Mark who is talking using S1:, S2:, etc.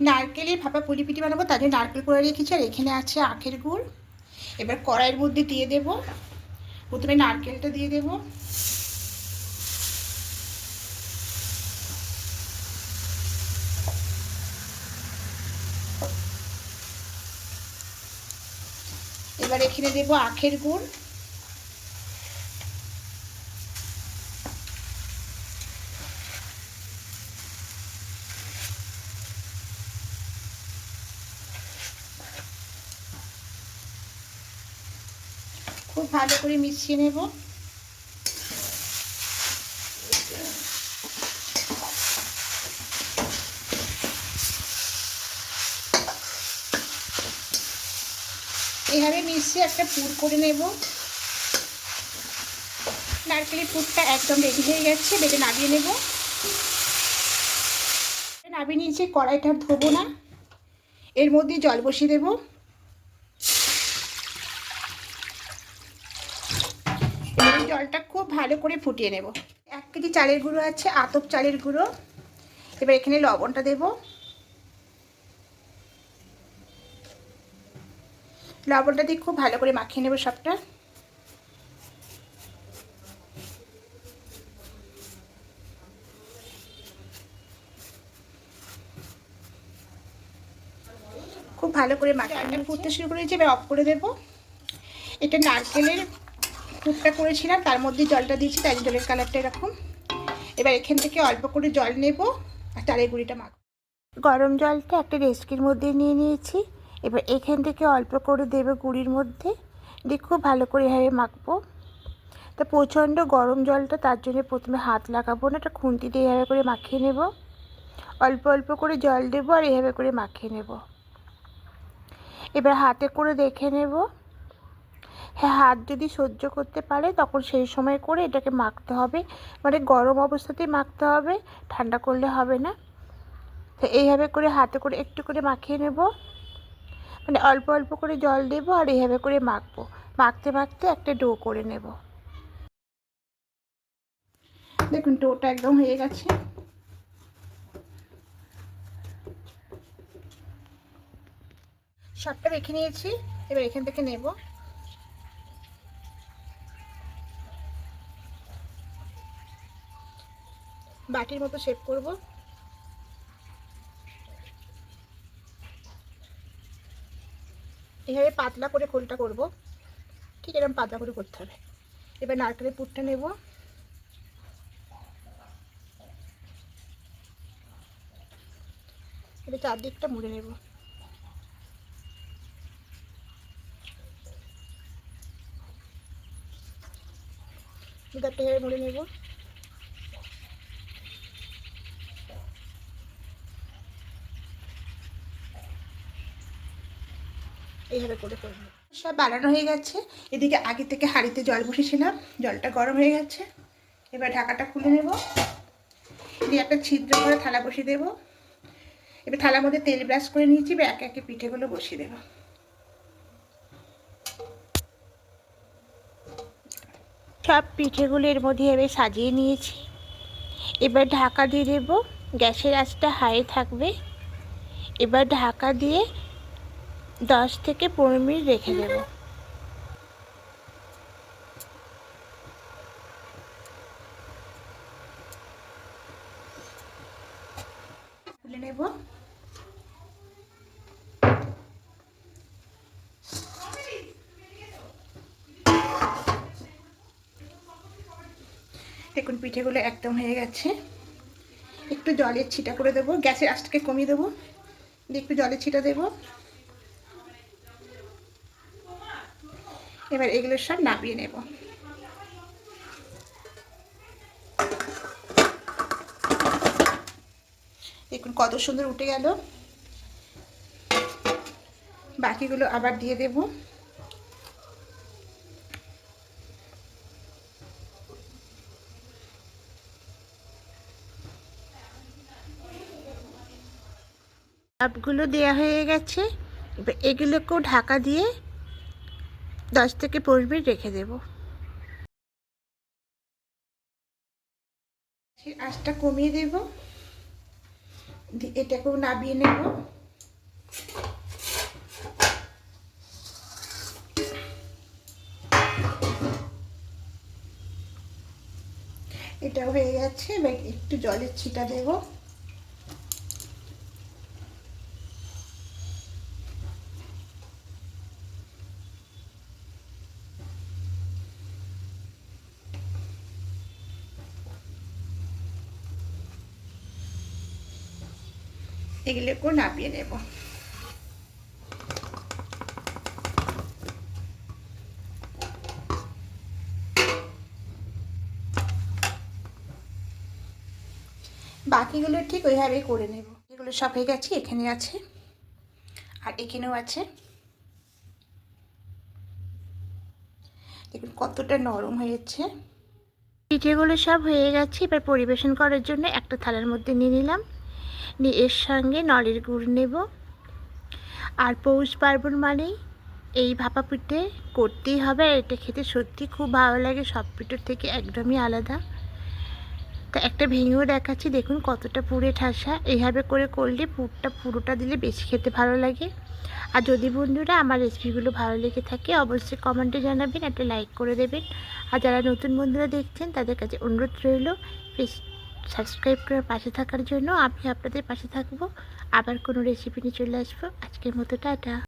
S1: নারকেলের ভাপা পুলি পিঠি বানাবো, তার জন্য নারকেল করে রেখেছি, আর এখানে আছে আখের গুড়। এবার কড়াইয়ের মধ্যে দিয়ে দেব। প্রথমে নারকেলটা দিয়ে দেব। এবার এখানে দেব আখের গুড়। ভালো করে মিশিয়ে নেব। এভাবে মিশিয়ে একটা পুর করে নেব। নারকেলের পুরটা একদম রেডি হয়ে গেছে, বেটে নামিয়ে নেব। নামিয়ে নিয়েছি কড়াইটা ধোবো না, এর মধ্যে জল বসিয়ে দেবো এবার জলটা খুব ভালো করে ফুটিয়ে নেব। এক কেজি চালের গুঁড়ো আছে, আতপ চালের গুঁড়ো। এবার এখানে লবণটা দেব। লবণটা দিয়ে খুব ভালো করে মাখিয়ে নেব সবটা। খুব ভালো করে মাখিয়ে ফুটতে শুরু করেছি, এবার অফ করে দেবো। এটা নারকেলের পুরটা করেছিলাম তার মধ্যে জলটা দিয়েছি, তাই জলের কালারটা এরকম। এবার এখান থেকে অল্প করে জল নেব, আর চালের গুঁড়িটা মাখব। গরম জলটা একটা রেস্কির মধ্যে নিয়ে নিয়েছি। এবার এখান থেকে অল্প করে দেবে গুঁড়ির মধ্যে। দিয়ে খুব ভালো করে এভাবে মাখবো। তা প্রচণ্ড গরম জলটা, তার জন্য প্রথমে হাত লাগাবো না, একটা খুন্তি দিয়ে এভাবে করে মাখিয়ে নেব। অল্প অল্প করে জল দেবো আর এভাবে করে মাখিয়ে নেব। এবার হাতে করে দেখে নেব। হ্যাঁ হাত যদি সহ্য করতে পারে, তখন সেই সময় করে এটাকে মাখতে হবে। মানে গরম অবস্থাতেই মাখতে হবে, ঠান্ডা করলে হবে না। তো এইভাবে করে হাতে করে একটু করে মাখিয়ে নেব। মানে অল্প অল্প করে জল দেবো আর এইভাবে করে মাখবো। মাখতে মাখতে একটা ডো করে নেব। দেখুন, ডোটা একদম হয়ে গেছে। সবটা রেখে নিয়েছি, এবার এখান থেকে নেব। বাটির মতো শেপ করব। এভাবে পাতলা করে খোলটা করব। ঠিক এরকম পাতলা করে করতে হবে। এবার নারকেলের পুরটা নেব। এবার চারদিকটা মুড়ে নেব। এভাবে মুড়ে নেব। এইভাবে করে করব সব বানানো হয়ে গেছে। এদিকে আগে থেকে হাঁড়িতে জল বসেছিলাম, জলটা গরম হয়ে গেছে। এবার ঢাকাটা খুলে নেব। দিয়ে একটা ছিদ্র করে থালা বসিয়ে দেবো। এবার থালার মধ্যে তেল ব্রাশ করে নিয়েছি, এবার একে একে পিঠেগুলো বসিয়ে দেবো। সব পিঠেগুলো এর মধ্যে এবার সাজিয়ে নিয়েছি। এবার ঢাকা দিয়ে দেবো। গ্যাসের আঁচটা হাই থাকবে। এবার ঢাকা দিয়ে দশ থেকে পনেরো মিনিট রেখে দেব। খুলে নেব। দেখুন, পিঠেগুলো একদম হয়ে গেছে। একটু জলের ছিটা করে দেবো। গ্যাসের আঁচটাকে কমিয়ে দেবো। একটু জলের ছিটা দেবো। এবার এগুলো সব নামিয়ে নেব। দেখুন কত সুন্দর উঠে গেল। বাকিগুলো আবার দিয়ে দেব। সবগুলো দেওয়া হয়ে গেছে। এগুলোকেও ঢাকা দিয়ে দশ থেকে পনেরো মিনিট রেখে দেব। আঁচটা কমিয়ে দেব। এটাকেও নাবিয়ে নেব। এটা হয়ে গেছে, এবার একটু জলের ছিটা দেবো। এগুলোকেও নাবিয়ে নেব। বাকিগুলো ঠিক ওইভাবেই করে নেব। এগুলো সব হয়ে গেছে, এখানে আছে আর এখানেও আছে। দেখুন কতটা নরম হয়েছে। পিঠেগুলো সব হয়ে গেছে, এবার পরিবেশন করার জন্য একটা থালার মধ্যে নিয়ে নিলাম। নিয়ে এর সঙ্গে নলের গুড় নেব। আর পৌষ পার্বণ মানেই এই ভাপা পিঠে করতেই হবে এটা খেতে সত্যি খুব ভালো লাগে, সব পিঠের থেকে একদমই আলাদা। তা একটা ভেঙেও দেখাচ্ছি, দেখুন কতটা পুরে ঠাসা। এইভাবে করে করলে পুরটা পুরোটা দিলে বেশি খেতে ভালো লাগে। আর যদি বন্ধুরা আমার রেসিপিগুলো ভালো লেগে থাকে, অবশ্যই কমেন্টে জানাবেন, একটা লাইক করে দেবেন। আর যারা নতুন বন্ধুরা দেখছেন, তাদের কাছে অনুরোধ রইল প্লিজ সাবস্ক্রাইব করে পাশে থাকার জন্য আমি আপনাদের পাশে থাকব। আবার কোনো রেসিপি নিয়ে চলে আসব। আজকের মতো, টাটা।